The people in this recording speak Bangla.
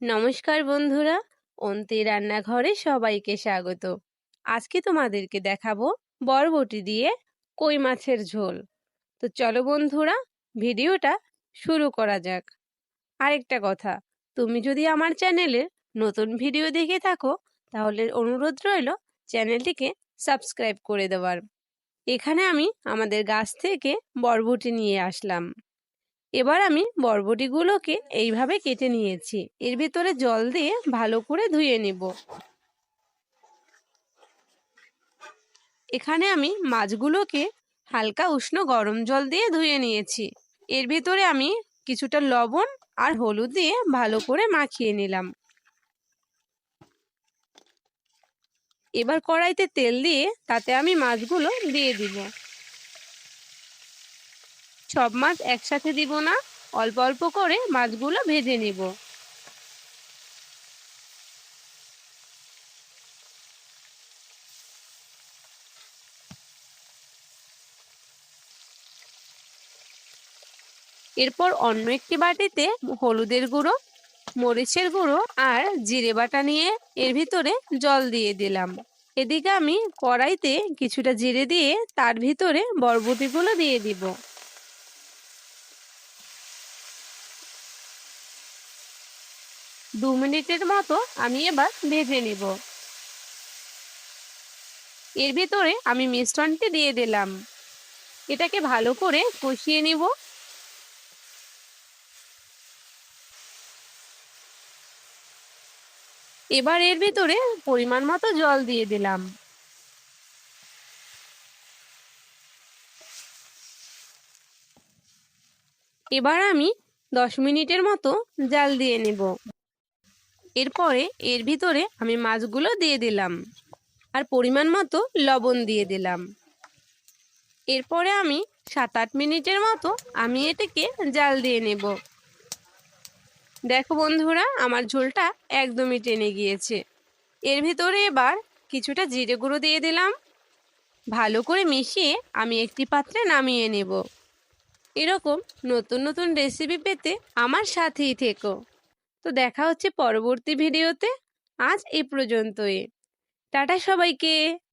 নমস্কার বন্ধুরা অন্তি রান্নাঘরে সবাইকে স্বাগত। আজকে তোমাদেরকে দেখাবো বরবটি দিয়ে কই মাছের ঝোল। তো চলো বন্ধুরা, ভিডিওটা শুরু করা যাক। আরেকটা কথা, তুমি যদি আমার চ্যানেলের নতুন ভিডিও দেখে থাকো, তাহলে অনুরোধ রইল চ্যানেলটিকে সাবস্ক্রাইব করে দেওয়ার। এখানে আমি আমাদের গাছ থেকে বরবটি নিয়ে আসলাম। এবার আমি বরবটিগুলোকে এইভাবে কেটে নিয়েছি। এর ভেতরে জল দিয়ে ভালো করে ধুয়ে নিব। এখানে আমি মাছগুলোকে হালকা উষ্ণ গরম জল দিয়ে ধুয়ে নিয়েছি। এর ভেতরে আমি কিছুটা লবণ আর হলুদ দিয়ে ভালো করে মাখিয়ে নিলাম। এবার কড়াইতে তেল দিয়ে তাতে আমি মাছগুলো দিয়ে দিব। সব মাছ একসাথে দিব না, অল্প অল্প করে মাছগুলো ভেজে নিব। এরপর অন্য একটি বাটিতে হলুদের গুঁড়ো, মরিচের গুঁড়ো আর জিরে বাটা নিয়ে এর ভিতরে জল দিয়ে দিলাম। এদিকে আমি কড়াইতে কিছুটা জিরে দিয়ে তার ভিতরে বরবটিগুলো দিয়ে দিব। দু মিনিটের মতো আমি এবার ভেজে নিব। এর ভিতরে আমি মিশ্রণটি দিয়ে দিলাম। এটাকে ভালো করে কষিয়ে নিব। এবার এর ভিতরে পরিমাণ মতো জল দিয়ে দিলাম। এবার আমি দশ মিনিটের মতো জাল দিয়ে নেব। এরপরে এর ভিতরে আমি মাছগুলো দিয়ে দিলাম। আর পরিমাণ মতো লবণ দিয়ে দিলাম। এরপরে আমি সাত আট মিনিটের মতো আমি এটাকে জাল দিয়ে নেব। দেখো বন্ধুরা, আমার ঝোলটা একদমই টেনে গিয়েছে। এর ভিতরে এবার কিছুটা জিরে গুঁড়ো দিয়ে দিলাম। ভালো করে মিশিয়ে আমি একটি পাত্রে নামিয়ে নেব। এরকম নতুন নতুন রেসিপি পেতে আমার সাথেই থেকো। তো দেখা হচ্ছে পরবর্তী ভিডিওতে। আজ এ পর্যন্তই। টাটা সবাইকে।